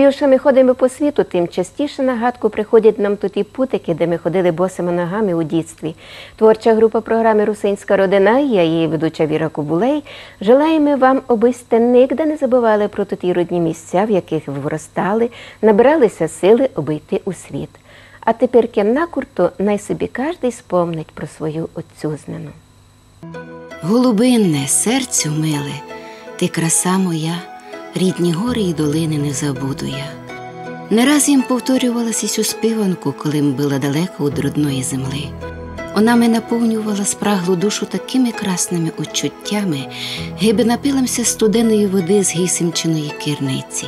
Більше ми ходимо по світу, тим частіше на гадку приходять нам тут і путики, де ми ходили босими ногами у дітстві. Творча група програми Русинська родина, я її ведуча Віра Кобулей. Желаємо вам, аби сте нігде не забували про ті родні місця, в яких ви виростали, набиралися сили обійти у світ. А тепер на курту най собі кожний спомнить про свою отцюзнину. Голубинне, серцю миле, ти краса моя, рідні гори і долини не забуду я. Не раз їм повторювалася цю співанку, коли м була далеко від родної земли. Вона мене наповнювала спраглу душу такими красними учуттями, гиби напилимся студеної води з гісимчиної кірниці.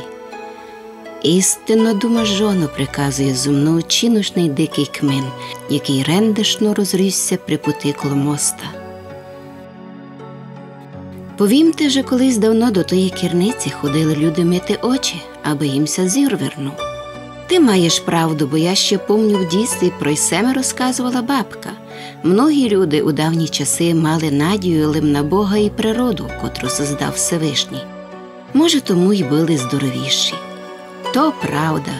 Істинно дума жоно приказує зумно чинушний дикий кмин, який рендешно розрісся при пути коло моста. Повімте же, колись давно до тої кірниці ходили люди мити очі, аби їмся зір вернув. Ти маєш правду, бо я ще помню в дійстві про й семе розказувала бабка. Многі люди у давні часи мали надію лим на Бога і природу, котру создав Всевишній. Може, тому й були здоровіші. То правда,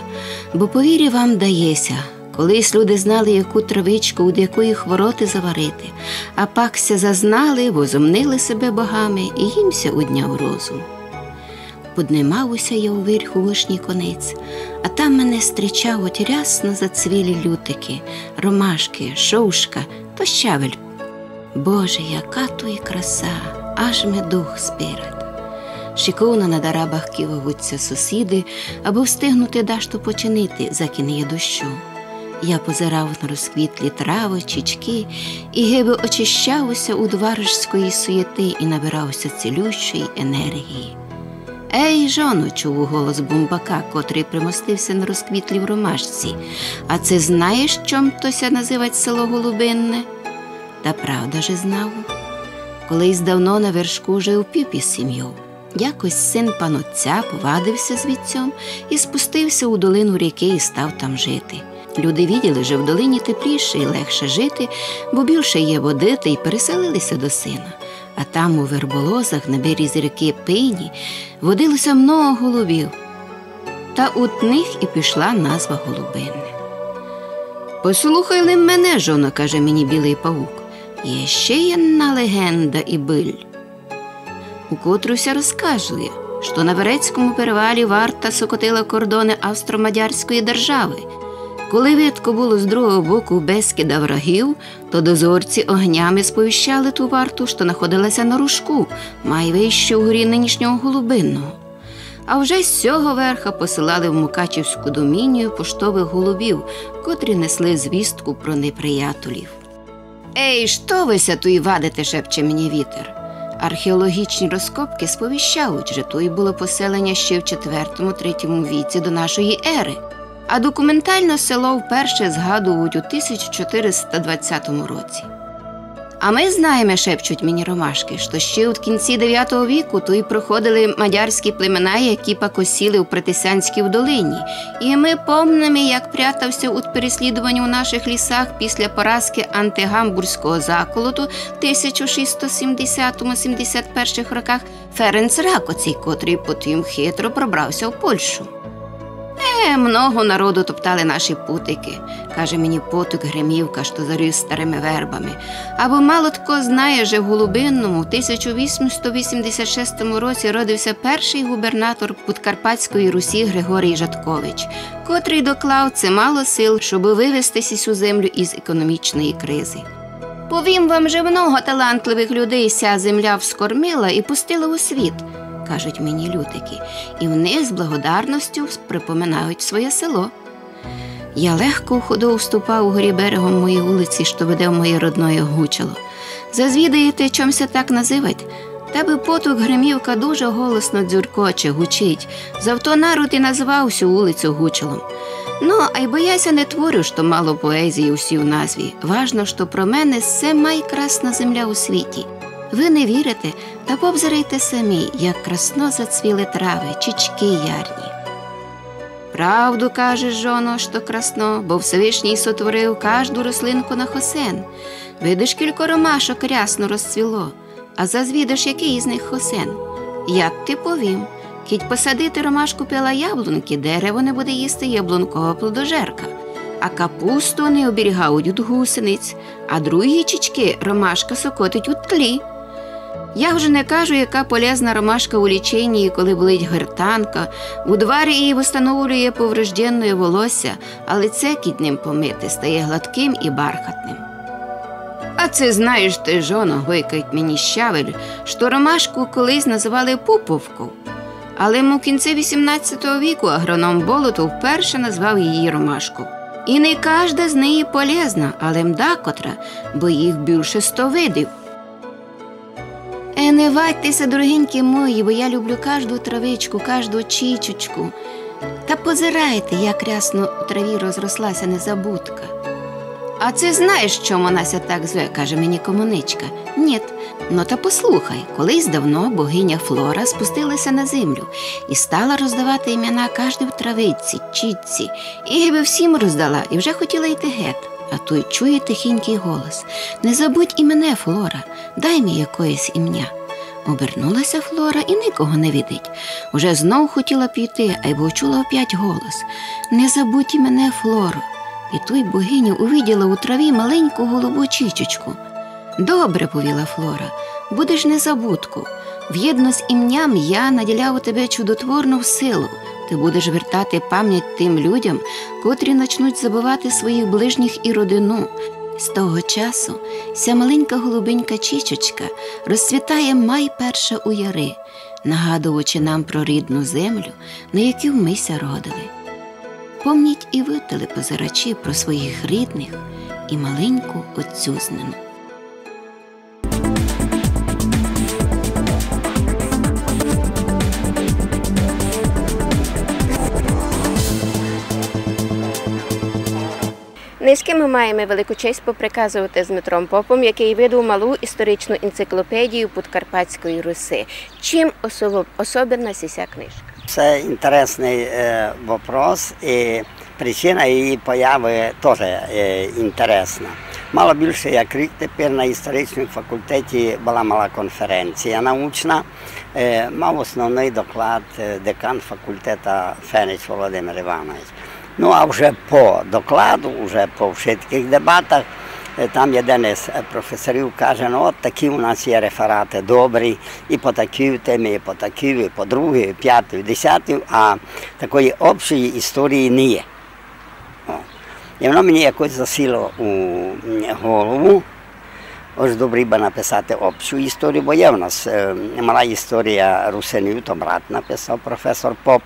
бо повірі вам дається, колись люди знали, яку травичку, від якої хвороти заварити, а пакся зазнали, возомнили себе богами і їмся удняв розум. Поднимався я у верху вишній конець, а там мене зустрічав от рясно зацвілі лютики, ромашки, шовшка та щавель. Боже, яка то і краса, аж ми дух спірить. Шиковно на дарабах киваються сусіди, аби встигнути дашту починити, закінеє дощу. Я позирав на розквітлі трави, чічки, і гиби очищався у дваржської суєти і набирався цілющої енергії. Ей, жону, чув голос бумбака, котрий примостився на розквітлій в ромашці. А це знаєш, чом тося називать село Голубинне? Та правда же знав. Колись давно на вершку жив піп із сім'ю. Якось син панотця повадився звідцьом і спустився у долину ріки і став там жити. Люди відділи, що в долині тепліше і легше жити, бо більше є води, та й переселилися до сина. А там, у верболозах, на березі ріки Пині, водилося много голубів. Та от них і пішла назва голубинне. Послухайли мене, жоно, каже мені білий павук. Є ще одна легенда і биль. У котруся розказує, що на Верецькому перевалі варта сокотила кордони австро-мадярської держави. Коли видко було з другого боку безкида врагів, то дозорці огнями сповіщали ту варту, що знаходилася на рушку, май вище у горі нинішнього голубинного. А вже з цього верха посилали в Мукачівську домінію поштових голубів, котрі несли звістку про неприятелів. Ей, що вися туй вадите, шепче мені вітер. Археологічні розкопки сповіщають, що то й було поселення ще в 4-3 віці до нашої ери, а документально село вперше згадують у 1420 році. А ми знаємо, шепчуть мені ромашки, що ще у кінці 9 віку тут проходили мадярські племена, які покосіли у Притисянській долині. І ми помнимо, як прятався у переслідуванні у наших лісах після поразки антигамбурзького заколоту 1670-71 роках Ференц Ракоцій, котрий потім хитро пробрався в Польщу. Е, много народу топтали наші путики, каже мені потик Гремівка, що заріс старими вербами. Або мало тако знає, що в Голубинному в 1886 році родився перший губернатор Подкарпатської Русі Григорій Жаткович, котрий доклав чимало сил, щоб вивести цю землю із економічної кризи. Повім вам же много талантливих людей ся земля вскормила і пустила у світ кажуть мені лютики, і вони з благодарністю припоминають своє село. Я легко в ходу вступав у горі берегом моєї вулиці, що веде в моє родное гучало. Зазвідаєте, чомся так називать? Тебе потук Гримівка дуже голосно дзюркоче, гучить. Завто народ і назвав всю вулицю гучалом. Ну, а й бояся не творю, що мало поезії усі в назві. Важно, що про мене все майкрасна земля у світі. Ви не вірите, та побзирайте самі, як красно зацвіли трави, чічки ярні. Правду кажеш, жоно, що красно, бо Всевишній сотворив кожну рослинку на хосен. Видиш, кілько ромашок рясно розцвіло, а зазвідаш, який із них хосен. Я ти повім, Кіть посадити ромашку пила яблунки, дерево не буде їсти яблункова плодожерка. А капусту не оберігають від гусениць, а другі чічки ромашка сокотить у тлі. Я вже не кажу, яка полезна ромашка у ліченні, коли болить гертанка, у дварі її встановлює поврежденне волосся, а лице кіт ним помити стає гладким і бархатним. А це знаєш ти, жоно, гойкають мені щавель, що ромашку колись називали пуповку. Але му кінці 18 віку агроном Болотов вперше назвав її ромашку. І не кожна з неї полезна, але мда котра, бо їх більше сто видів. Е, не вадьтеся, дорогенькі мої, бо я люблю кожну травичку, кожну чічечку. Та позирайте, як рясно у траві розрослася незабудка. А це знаєш, чому Нася так зве, каже мені комуничка. Ні, ну та послухай, колись давно богиня Флора спустилася на землю і стала роздавати імена кожній в травиці, чітці, і гиби всім роздала, і вже хотіла йти геть. А той чує тихенький голос Не забудь і мене, Флора, дай мені якоїсь ім'я. Обернулася Флора і нікого не видить. Уже знов хотіла піти, а й бо чула опять голос Не забудь і мене, Флоро. І той богиня увиділа у траві маленьку голубу чічечку. Добре, повіла Флора, будеш незабудку. В'єдно з ім'ям я наділяв тебе чудотворну силу. Ти будеш вертати пам'ять тим людям, котрі почнуть забувати своїх ближніх і родину. З того часу ця маленька голубенька чічечка розцвітає май перша у яри, нагадуючи нам про рідну землю, на яку мися родили. Помніть і ви, телепозирачі, про своїх рідних і маленьку отцюзнину. Низьки ми маємо велику честь поприказувати з Дмитром Попом, який видав малу історичну енциклопедію Подкарпатської Руси. Чим особенна ця книжка? Це інтересний е, вопрос, і причина її появи теж е, інтересна. Мало більше як рік тепер на історичному факультеті була мала конференція научна. Е, мав основний доклад е, декан факультету Фенич Володимир Іванович. Ну а вже по докладу, вже по всіх дебатах, е, там один із професорів каже, ну от такі у нас є реферати добрі, і по такій темі, і по такій, і по другій, і п'ятій, і десятій, а такої общої історії не є. І воно мені якось засіло у голову. Ось добре би написати общу історію, бо є в нас е, мала історія русинів, то брат написав професор Поп.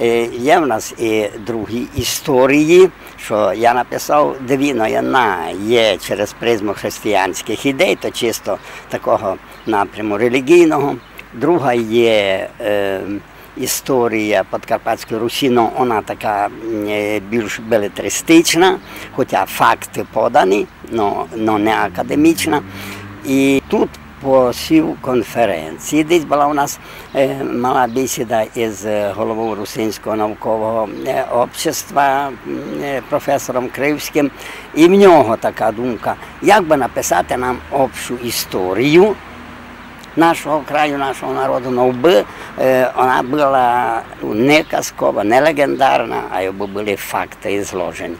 Е, є в нас і другі історії, що я написав дві, але одна є через призму християнських ідей, то чисто такого напряму релігійного. Друга є е, історія Подкарпатської Русі, ну, вона така е, більш белетристична, хоча факти подані, але не академічна. І тут посів конференції. Десь була у нас е, мала бесіда із е, головою Русинського наукового е, общества професором Кривським. І в нього така думка, як би написати нам общу історію нашого краю, нашого народу, но би е, вона була ну, не казкова, не легендарна, а якби були факти зложені.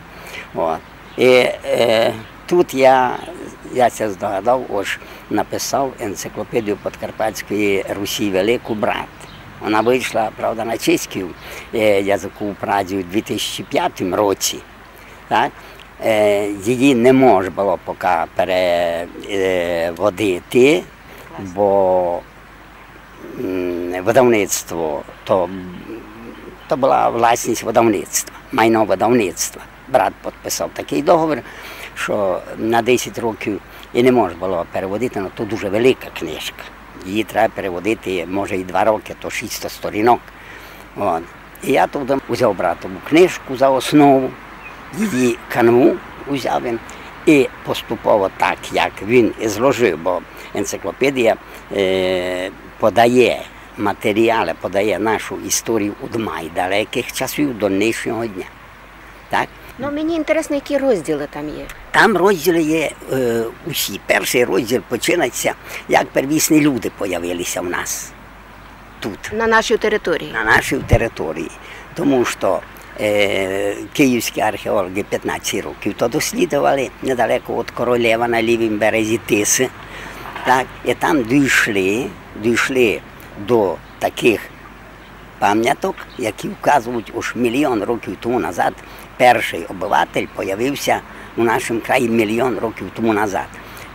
От. І е, тут я, я це здогадав, ось написав енциклопедію Подкарпатської Русі Велику брат. Вона вийшла, правда, на чеській е, язику в Празі у 2005 році. Так? Е, її не можна було поки переводити, бо видавництво то, то була власність видавництва, майно видавництва. Брат підписав такий договір, що на 10 років і не можна було переводити, але то дуже велика книжка. Її треба переводити, може, і два роки, то 600 сторінок. От. І я туди взяв братову книжку за основу, її канву взяв він і поступово так, як він і зложив, бо енциклопедія е, подає матеріали, подає нашу історію від майдалеких часів до нинішнього дня. Так? Ну мені інтересно, які розділи там є. Там розділи є е, усі. Перший розділ починається, як первісні люди появилися в нас. тут. На нашій території. на нашій території. Тому що е, київські археологи 15 років то дослідували недалеко від Королева на лівому березі Тиси. Так, і там дійшли, дійшли до таких пам'яток, які вказують, уж мільйон років тому назад перший обиватель появився у нашому краї мільйон років тому назад.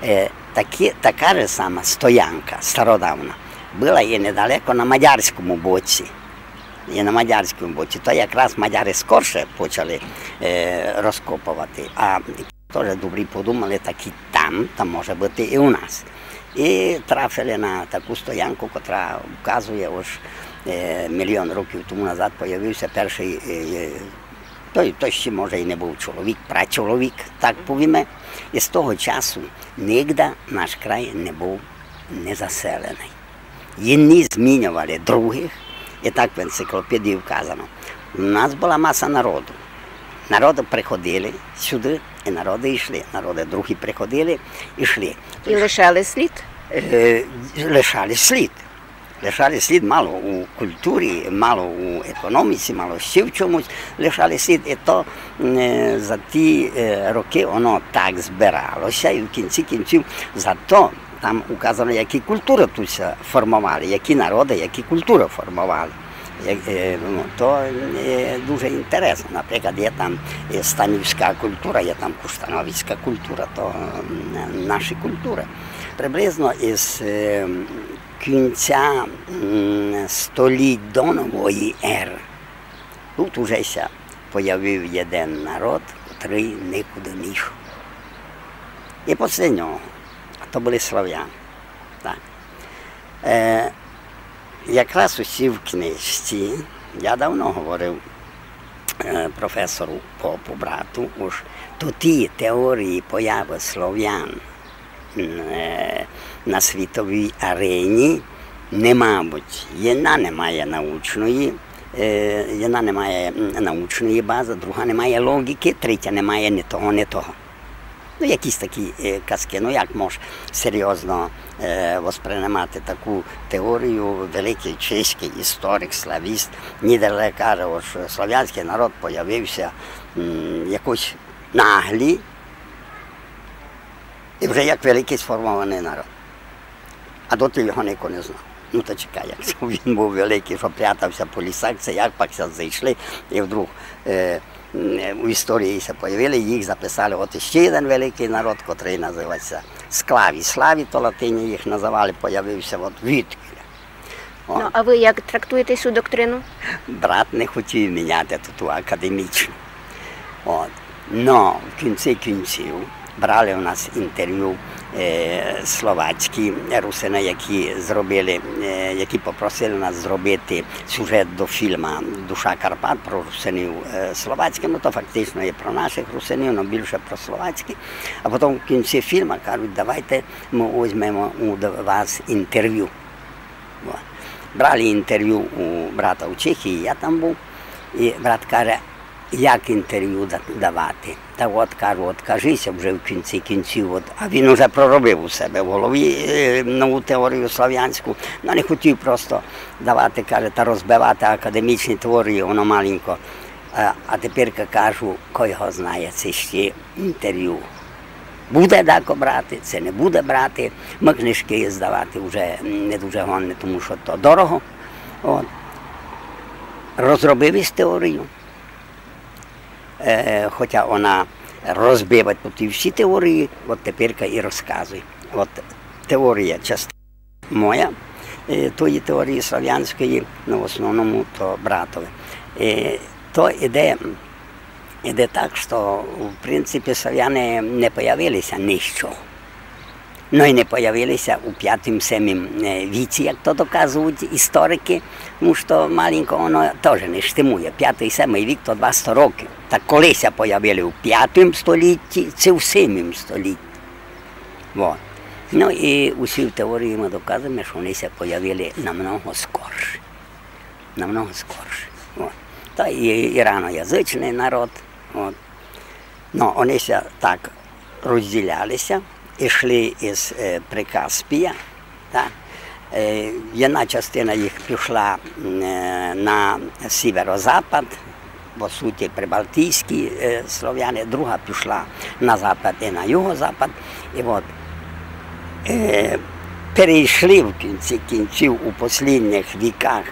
Е, такі, така ж сама стоянка стародавна була і недалеко на Мадярському боці. І на Мадярському боці. То якраз мадяри скорше почали е, розкопувати, а теж добрі подумали, так і там, там може бути і у нас. І трафили на таку стоянку, яка вказує, ось е, мільйон років тому назад з'явився перший, е, той, той ще може і не був чоловік, прачоловік, так повіме. І з того часу ніде наш край не був не заселений. Одні змінювали других, і так в енциклопедії вказано. У нас була маса народу. Народи приходили сюди, і народи йшли. Народи другі приходили і йшли. І лишали слід. Лишали слід. Лишали слід мало у культурі, мало у економіці, мало ще в чомусь лишали слід. І то е, за ті е, роки воно так збиралося, і в кінці кінців зато там указано, які культури тут формували, які народи, які культури формували. Е, ну, то дуже інтересно. Наприклад, є там станівська культура, є там куштановська культура, то наші культури. Приблизно із кінця століть до нової ери тут уже появив один народ, який нікуди не йшов. І після нього, то були слав'яни. Е, якраз усі в книжці, я давно говорив е, професору Попу, брату, уж то ті теорії появи слов'ян на світовій арені не мабуть. Єдна немає научної, е, єдна немає м, научної бази, друга немає логіки, третя немає ні того, ні того. Ну, якісь такі е, казки. Ну як можеш серйозно е, восприймати таку теорію великий чеський історик, славіст, Нідерле каже, що слов'янський народ появився м, якось наглі і вже як великий сформований народ. А доти його ніхто не знав. Ну то чекай, якщо він був великий, що прятався по лісах, це як пакся зайшли, і вдруг е, у історії се появили, їх записали. От ще один великий народ, який називається Склаві. Славі, то латині їх називали, появився от відкіля. О, Ну, а ви як трактуєте цю доктрину? брат не хотів міняти ту академічну. От. Но в кінці кінців брали у нас інтерв'ю словацькі русини, які зробили, які попросили нас зробити сюжет до фільму Душа Карпат про русинів словацьких. Ну то фактично є про наших русинів, але більше про словацькі. А потім в кінці фільму кажуть, давайте ми візьмемо у вас інтерв'ю. Брали інтерв'ю у брата у Чехії, я там був, і брат каже, як інтерв'ю давати. Та от кажу, от кажися вже в кінці кінців, от, а він вже проробив у себе в голові е, нову теорію слов'янську, ну не хотів просто давати, каже, та розбивати академічні теорії, воно маленько. А, тепер кажу, хто його знає, це ще інтерв'ю. Буде дако брати, це не буде брати. Ми книжки здавати вже не дуже гонне, тому що то дорого. От. Розробив із теорію. Е, хоча вона розбиває тут і всі теорії, от тепер і розказує. От теорія частина моя, е, тої теорії слов'янської, ну в основному то братове. Е, то іде Іде так, що в принципі слов'яни не появилися Ну і не появилися у п'ятому-семім віці, як то доказують історики, тому що маленько воно теж не штимує. П'ятий семий вік то 200 років. Так колися появили у п'ятому столітті, це в семім столітті. Вот. Ну і усі в теорії ми доказуємо, що вони ся появили намного скорше. Намного скорше. От. Та і іраноязичний народ. От. Ну, вони так розділялися, йшли із е, Прикаспія, так, Е, Одна частина їх пішла е, на сіверо-запад, по суті, прибалтійські слов'яни, друга пішла на запад і на юго-запад. І от перейшли в кінці кінців у останніх віках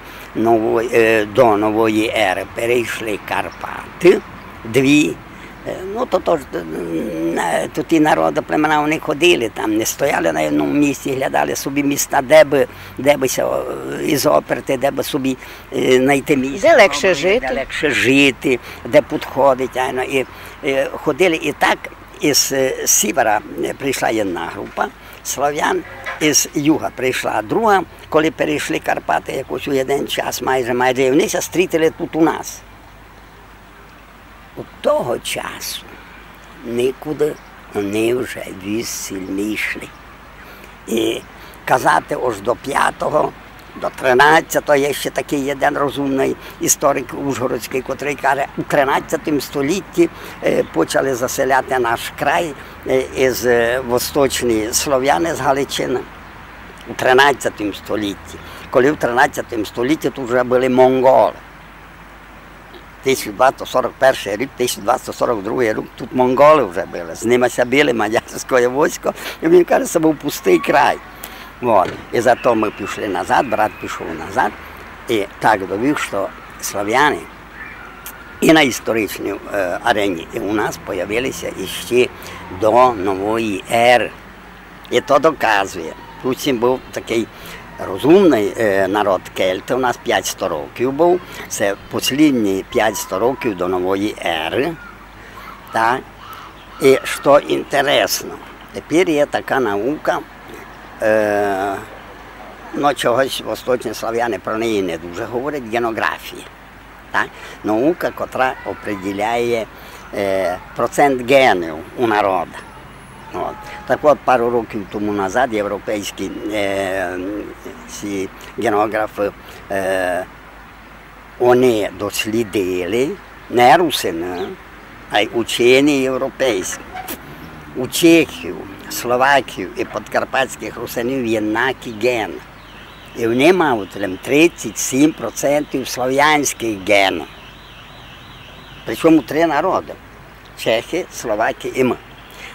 до нової ери, перейшли Карпати, дві. Е, Ну, то, то, ж, е, то ті народи, племена вони ходили там, не стояли на одному місці, глядали собі міста, де би, де би ся е, ізоперти, де би собі знайти місце. Де легше добре, жити. Де легше жити, де підходить. айно. І, е, ходили і так із сівера прийшла одна група слов'ян, із юга прийшла друга, коли перейшли Карпати якось у один час майже майже, і вони ся стрітили тут у нас. У того часу нікуди вони вже віз не йшли. І казати аж до п'ятого, до 13-го є ще такий один розумний історик Ужгородський, котрий каже, у 13 столітті е, почали заселяти наш край е, із е, восточні слов'яни з Галичини. У 13 столітті. Коли в 13 столітті тут вже були монголи. 1241 рік, 1242 рік тут монголи вже були. З ними ся били мадярське військо, і він каже, це був пустий край. От. І зато ми пішли назад, брат пішов назад, і так довів, що слав'яни і на історичній е, арені, і у нас з'явилися іще до нової ери. І то доказує. Путін був такий розумний е, народ кельти. У нас 500 років був. Це останні 500 років до нової ери. Так? І що інтересно, тепер є така наука, е, ну чогось восточні слав'яни про неї не дуже говорять, генографія. Так? Наука, котра определяє е, процент генів у народа. От. Так от пару років тому назад європейські е, ці генографи е, вони дослідили не русини, а й учені європейські. У Чехів, Словаків і подкарпатських русинів є накі ген. І вони мають 37% слов'янських генів. Причому три народи чехи, словаки і ми.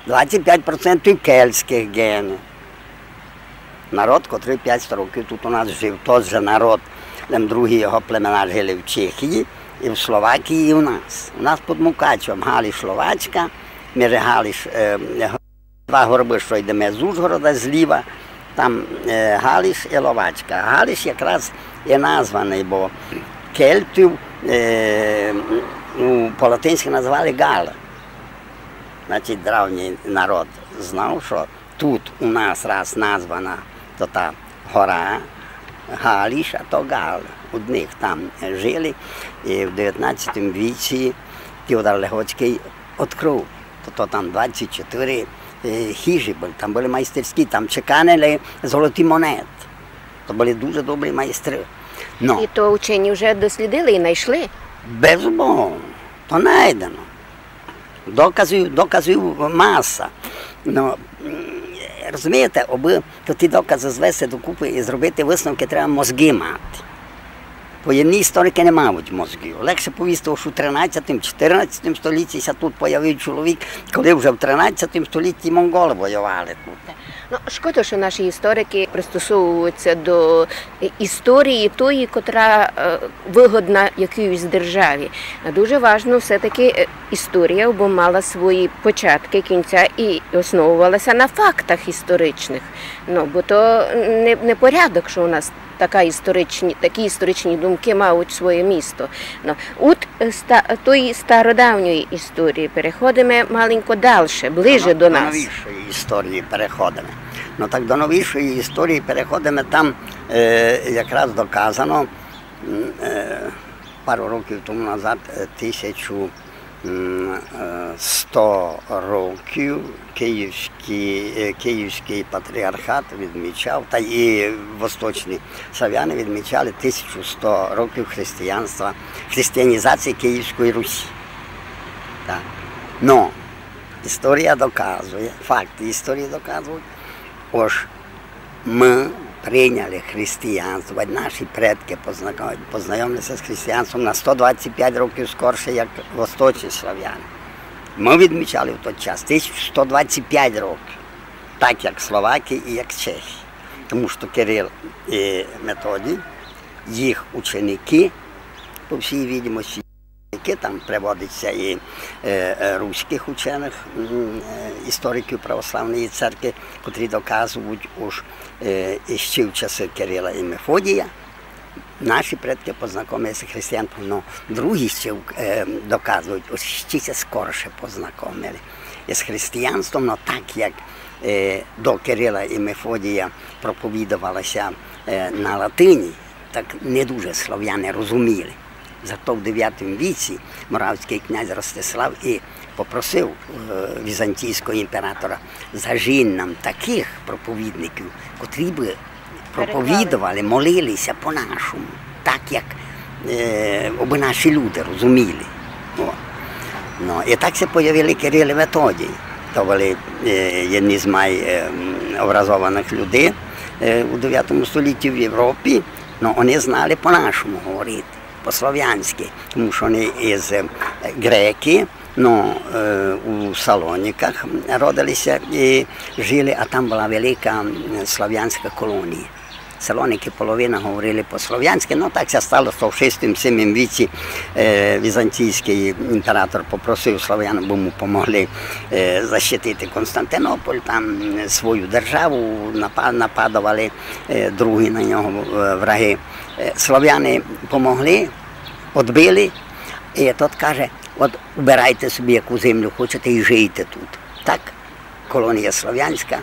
25% кельтських генів. Народ, котрий 500 років тут у нас жив, той же народ, там другі його племена жили в Чехії, і в Словакії, і у нас. У нас під Мукачем Галіш Словачка, між Галіш, е, два горби, що йдемо з Ужгорода, зліва, там е, Галіш і Ловачка. Галіш якраз є названий, бо кельтів е, ну, по-латинськи називали Гала. Значить, древній народ знав, що тут у нас раз названа то та гора Галіш, а то Гал. Одних там жили. І в 19 віці Теодор Легоцький відкрив. То, то там 24 е, хижі були, там були майстерські, там чеканили золоті монети. То були дуже добрі майстри. Ну, І то вчені вже дослідили і знайшли. Безумовно, то знайдено. Доказів, доказів маса. Ну, розумієте, аби то ті докази звести докупи і зробити висновки, треба мозги мати. Воєнні історики не мають мозгів. Легше повісти, що в 13-14 столітті тут появив чоловік, коли вже в 13 столітті монголи воювали тут. Ну, шкода, що наші історики пристосовуються до історії тої, котра е, вигодна якійсь державі. Дуже важливо все-таки е, історія, бо мала свої початки, кінця і основувалася на фактах історичних. Ну, бо то не, не порядок, що у нас така історичні, такі історичні думки мають своє місто. Ну, от е, ста, тої стародавньої історії переходимо маленько далі, ближе до нас. новішої історії переходимо. Ну так до новішої історії переходимо там е, якраз доказано е, пару років тому назад, е, тисячу м, е, сто років Київський, е, Київський патріархат відмічав, та і восточні славяни відмічали 1100 років християнства, християнізації Київської Русі. Так. Но історія доказує, факти історії доказують, ось ми прийняли християнство, наші предки познайомилися з християнством на 125 років скорше, як восточні слав'яни. Ми відмічали в той час 1125 років, так як Словаки і як Чехи. Тому що Кирил і Методій, їх ученики, по всій відомості, які там приводиться і е, е, руських учених, е, істориків православної церкви, котрі доказують уж ще в часи Кирила і Мефодія. Наші предки познайомилися з християнством, але другі ще доказують, ось ще це скорше познайомили із християнством, але так як до Кирила і Мефодія проповідувалося е, на латині, так не дуже слов'яни розуміли. Зато в 9 віці моравський князь Ростислав і попросив е, візантійського імператора зажінь нам таких проповідників, котрі би проповідували, молилися по-нашому, так як е, аби наші люди розуміли. О. Ну, і так се появили Кирил і Методій. То були е, одні з найобразованих людей е, у 9 столітті в Європі, але вони знали по-нашому говорити, по-слов'янськи, тому що вони із е, греки, ну, е, у Салоніках родилися і жили, а там була велика слов'янська колонія. Салоники половина говорили по-слов'янськи, ну так це стало, в 6-7 віці е, візантійський імператор попросив слов'ян, бо йому допомогли е, защитити Константинополь, там е, свою державу напа- нападували е, другі на нього е, враги. Е, слов'яни допомогли, відбили, і тот каже, от убирайте собі яку землю хочете і жийте тут. Так? Колонія Слов'янська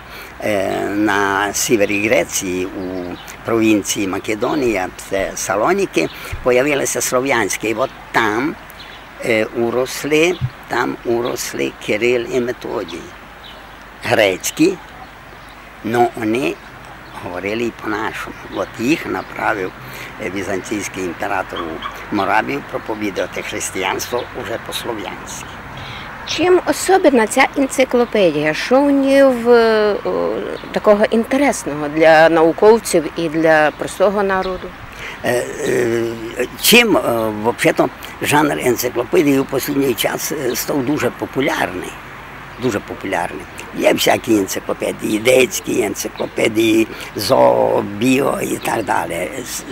на сівері Греції у провінції Македонія, це Салоніки, появилися слов'янські. І от там уросли, там уросли Кирил і Методій. Грецькі, але вони говорили і по-нашому. От їх направив візантійський імператор Моравію проповідувати християнство уже по-слов'янськи. Чим особливна ця енциклопедія? Що у ній в, е, такого інтересного для науковців і для простого народу? Е, е, Чим, взагалі, жанр енциклопедії у останній час став дуже популярний. Дуже популярний. Є всякі енциклопедії, детські енциклопедії, зоо, біо і так далі.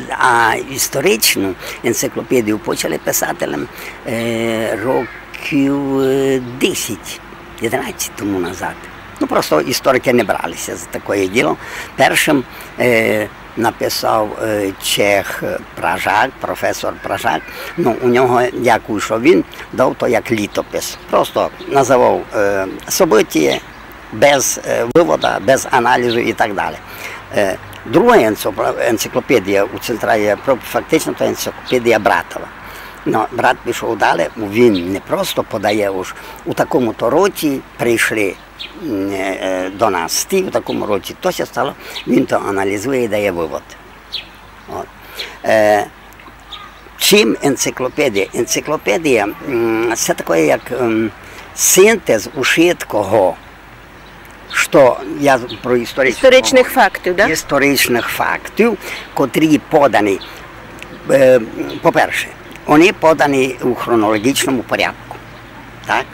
А історичну енциклопедію почали писателям е, років е, 10-11 тому назад. Ну просто історики не бралися за таке діло. Першим е, написав е, чех е, Пражак, професор Пражак. Ну, у нього, дякую, що він дав то як літопис. Просто називав е, собиття без е, вивода, без аналізу і так далі. Е, друга енциклопедія у Централі фактично, то енциклопедія Братова. Ну, брат пішов далі, він не просто подає уж у такому то році прийшли е, до нас ті, у такому році то ся стало, він то аналізує і дає вивод. От. Е, чим енциклопедія? Енциклопедія це таке як м, синтез ушиткого, що я про історичну Історичних фактів, так? історичних фактів, котрі подані, е, по-перше, вони подані у хронологічному порядку. Так?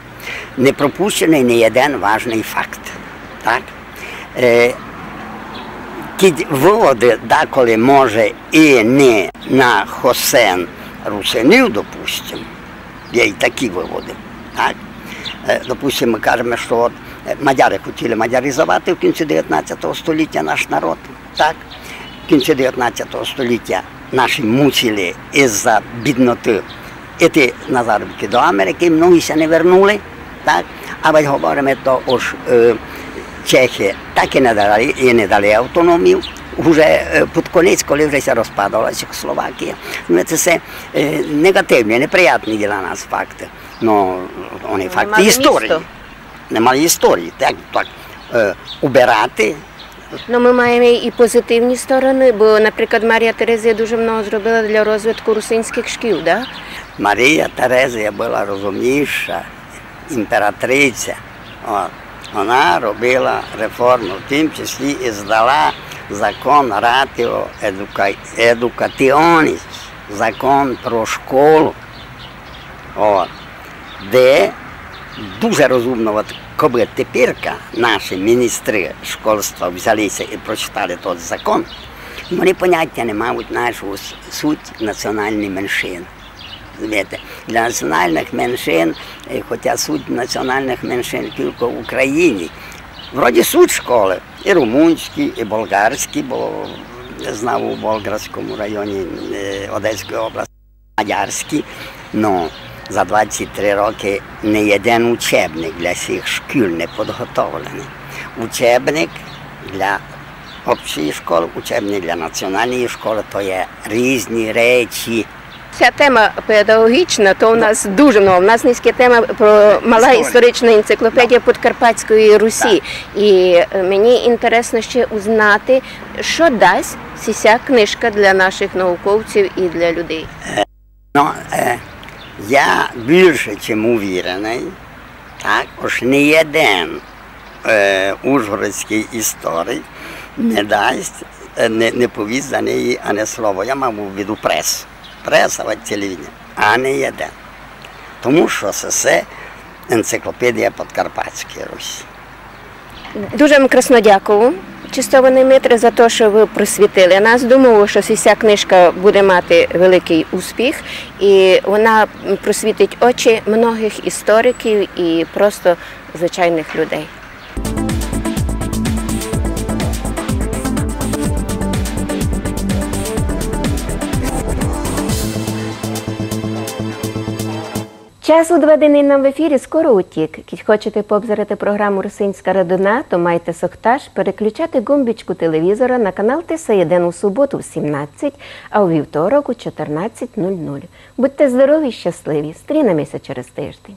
Не пропущений ні один важний факт. Так? Е, ті виводи деколи може і не на хосен русинів, допустимо, є і такі виводи. Так? Е, Допустимо, ми кажемо, що от мадяри хотіли мадяризувати в кінці 19 століття наш народ. Так? В кінці 19 століття наші мусили із-за бідноти іти на заробітки до Америки, многі не вернули. Так? А ви говоримо, то ось е, Чехи так і не дали, і не дали автономію. Уже е, під конець, коли вже ся розпадалася Чехословакія. Ну, це все е, негативні, неприятні для нас факти. Ну, вони факти історії. Немає історії. Так, так е, убирати. Ну, ми маємо і позитивні сторони, бо, наприклад, Марія Терезія дуже много зробила для розвитку русинських шкіл, да? Марія Терезія була розумніша, імператриця. От. Вона робила реформу, в тим числі і здала закон ратіо едука... едукаціоніс, закон про школу, от, де дуже розумно, от, коли тепірка наші міністри школьства взялися і прочитали той закон, вони поняття не мають нашу суть національної меншини. Розумієте? Для національних меншин, е, хоча суть національних меншин тільки в Україні, вроді суть школи, і румунські, і болгарські, бо я знав у Болградському районі е, Одеської області, мадярські. Ну, за 23 роки не один учебник для всіх шкіл не підготовлений. Учебник для общої школи, учебник для національної школи то є різні речі. Ця тема педагогічна, то у нас дуже много. У нас низька тема про мала Історія. історична енциклопедія Подкарпатської Русі. І е, мені інтересно ще узнати, що дасть ця книжка для наших науковців і для людей. Ну, е, я більше чим увірений, також не один е, ужгородський історик не дасть, е, не, не повість за неї ане слово. Я мав у виду пресу. Преса телевізія, а не один. Тому що це все енциклопедія Подкарпатської Русі. Дуже вам красно дякую, чистований Митре, за те, що ви просвітили нас. Думаю, що ця книжка буде мати великий успіх, і вона просвітить очі многих істориків і просто звичайних людей. Час одведений нам в ефірі скоро утік. Хочете пообзирати програму Русинська родина, то майте соктаж, переключати гумбічку телевізора на канал ТС1 у суботу в 17, а у вівторок у 14.00. Будьте здорові і щасливі. Стрінемося через тиждень.